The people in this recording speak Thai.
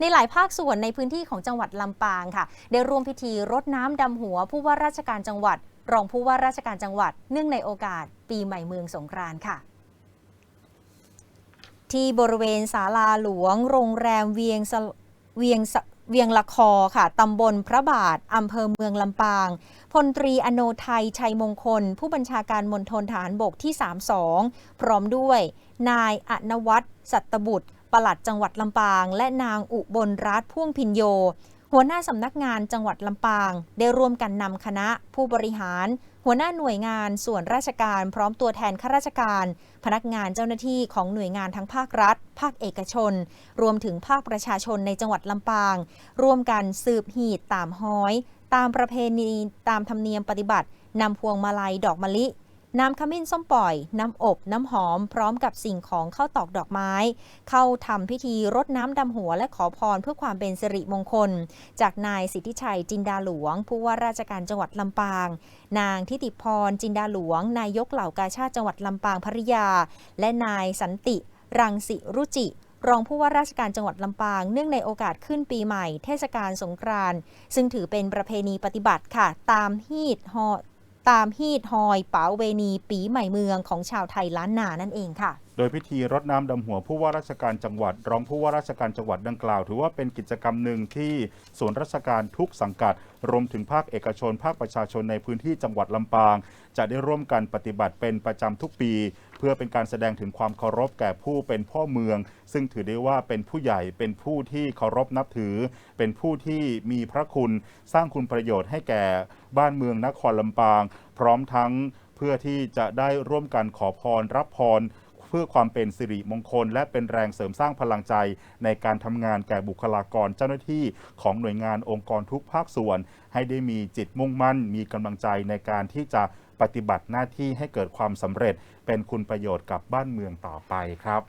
ในหลายภาคส่วนในพื้นที่ของจังหวัดลำปางค่ะ ได้ร่วมพิธีรดน้ำดำหัวผู้ว่าราชการจังหวัด รองผู้ว่าราชการจังหวัด เนื่องในโอกาส ปีใหม่เมืองสงกรานต์ค่ะที่บริเวณศาลาหลวง โรงแรมเวียงเวียงเวียงละคอค่ะตำบลพระบาท อำเภอเมืองลำปาง พลตรีอโนไทย ชัยมงคล ผู้บัญชาการมณฑลฐานบกที่ 32 พร้อมด้วย นายอนวัตรสัตบุตร ปลัดจังหวัดลำปาง และนางอุบลรัตน์พ่วงพินโย หัวหน้าสำนักงานจังหวัดลำปาง ได้ร่วมกันนำคณะ ผู้บริหาร หัวหน้าหน่วยงานส่วนราชการ พร้อมตัวแทนข้าราชการ พนักงานเจ้าหน้าที่ของหน่วยงานทั้งภาครัฐ ภาคเอกชน รวมถึงภาคประชาชนในจังหวัดลำปาง ร่วมกันสืบหีดตามห้อย ตามประเพณีตามธรรมเนียมปฏิบัตินำพวงมาลัยดอกมะลิ น้ำขมิ้นส้มปล่อย น้ำอบน้ำหอม พร้อมกับสิ่งของเข้าตอกดอกไม้ เข้าทำพิธีรดน้ำดำหัวและขอพรเพื่อความเป็นสิริมงคล จากนายสิทธิชัยจินดาหลวง ผู้ว่าราชการจังหวัดลำปาง นางทิติพรจินดาหลวง นายกเหล่ากาชาติจังหวัดลำปางภริยา และนายสันติ รังสิรุจิรองผู้ว่าราชการจังหวัดลำปาง เนื่องในโอกาสขึ้นปีใหม่ เทศกาลสงกรานต์ซึ่งถือเป็นประเพณีปฏิบัติค่ะ ตามฮีดฮอ ตามฮีดฮอยเป๋าเวณีปีใหม่เมืองของชาวไทยล้านนานั่นเองค่ะ โดยพิธีรดน้ำดำหัวผู้ว่าราชการจังหวัด รองผู้ว่าราชการจังหวัดดังกล่าว ถือว่าเป็นกิจกรรมหนึ่งที่ส่วนราชการทุกสังกัด รวมถึงภาคเอกชน ภาคประชาชนในพื้นที่จังหวัดลำปาง จะได้ร่วมกันปฏิบัติเป็นประจำทุกปี พื่อเป็นการแสดงถึงความเคารพแก่ผู้เป็นพ่อเมือง ซึ่งถือได้ว่าเป็นผู้ใหญ่เป็นผู้ที่เคารพนับถือ เป็นผู้ที่มีพระคุณสร้างคุณประโยชน์ให้แก่บ้านเมืองนครลำปาง พร้อมทั้งเพื่อที่จะได้ร่วมกันขอพรรับพร พื่อความเป็นสิริมงคล และเป็นแรงเสริมสร้างพลังใจในการทำงานแก่บุคลากรเจ้าหน้าที่ของหน่วยงานองค์กรทุกภาคส่วน ให้ได้มีจิตมุ่งมั่น มีกำลังใจในการที่จะปฏิบัติหน้าที่ให้เกิดความสำเร็จ เป็นคุณประโยชน์กับบ้านเมืองต่อไปครับ